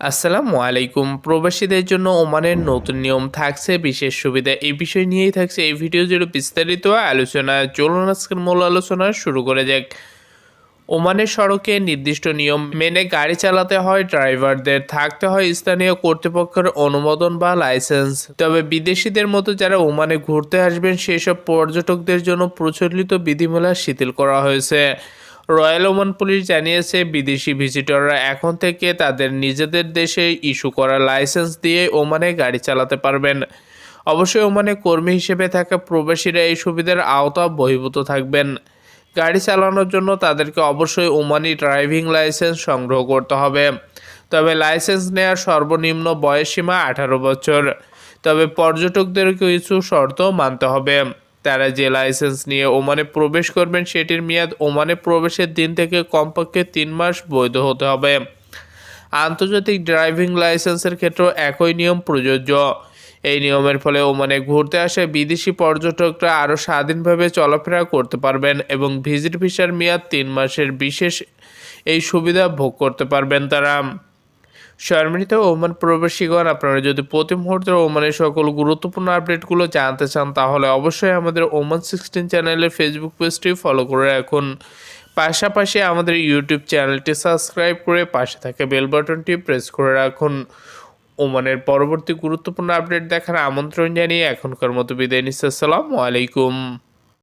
আসসালামু আলাইকুম। প্রবাসীদের জন্য ওমানের নতুন নিয়ম থাকছে বিশেষ সুবিধা। এই বিষয় নিয়েই থাকছে এই ভিডিও জুড়ে বিস্তারিত আলোচনা। চলুন আজকের মূল আলোচনা শুরু করে যাক। ওমানের সড়কে নির্দিষ্ট নিয়ম মেনে গাড়ি চালাতে হয়, ড্রাইভারদের থাকতে হয় স্থানীয় কর্তৃপক্ষের অনুমোদন বা লাইসেন্স। তবে বিদেশিদের মতো যারা ওমানে ঘুরতে আসবেন, সেসব পর্যটকদের জন্য প্রচলিত বিধিমালা শিথিল করা হয়েছে। রয়্যাল ওমান পুলিশ জানিয়েছে, বিদেশি ভিজিটররা এখন থেকে তাদের নিজেদের দেশে ইস্যু করা লাইসেন্স দিয়ে ওমানে গাড়ি চালাতে পারবেন। অবশ্যই ওমানে কর্মী হিসেবে থাকা প্রবাসীরা এই সুবিধার আওতা বহির্ভূত থাকবেন। গাড়ি চালানোর জন্য তাদেরকে অবশ্যই ওমানি ড্রাইভিং লাইসেন্স সংগ্রহ করতে হবে। তবে লাইসেন্স নেওয়ার সর্বনিম্ন বয়সসীমা আঠারো বছর। তবে পর্যটকদের কিছু শর্ত মানতে হবে। তারা যে লাইসেন্স নিয়ে ওমানে প্রবেশ করবেন, সেটির মেয়াদ ওমানে প্রবেশের দিন থেকে কমপক্ষে তিন মাস বৈধ হতে হবে। আন্তর্জাতিক ড্রাইভিং লাইসেন্সের ক্ষেত্রেও একই নিয়ম প্রযোজ্য। এই নিয়মের ফলে ওমানে ঘুরতে আসা বিদেশি পর্যটকরা আরও স্বাধীনভাবে চলাফেরা করতে পারবেন এবং ভিজিট ভিসার মেয়াদ তিন মাসের বিশেষ এই সুবিধা ভোগ করতে পারবেন তারা। সম্মানিত ওমান প্রবাসীগণ, আপনারা যদি প্রতি মুহূর্তে ওমানের সকল গুরুত্বপূর্ণ আপডেটগুলো জানতে চান, তাহলে অবশ্যই আমাদের ওমান সিক্সটিন চ্যানেলের ফেসবুক পেজটি ফলো করে রাখুন। পাশাপাশি আমাদের ইউটিউব চ্যানেলটি সাবস্ক্রাইব করে পাশে থাকা বেল বাটনটি প্রেস করে রাখুন। ওমানের পরবর্তী গুরুত্বপূর্ণ আপডেট দেখার আমন্ত্রণ জানিয়ে এখনকার মতো বিদায় নিচ্ছে। আসসালামু আলাইকুম।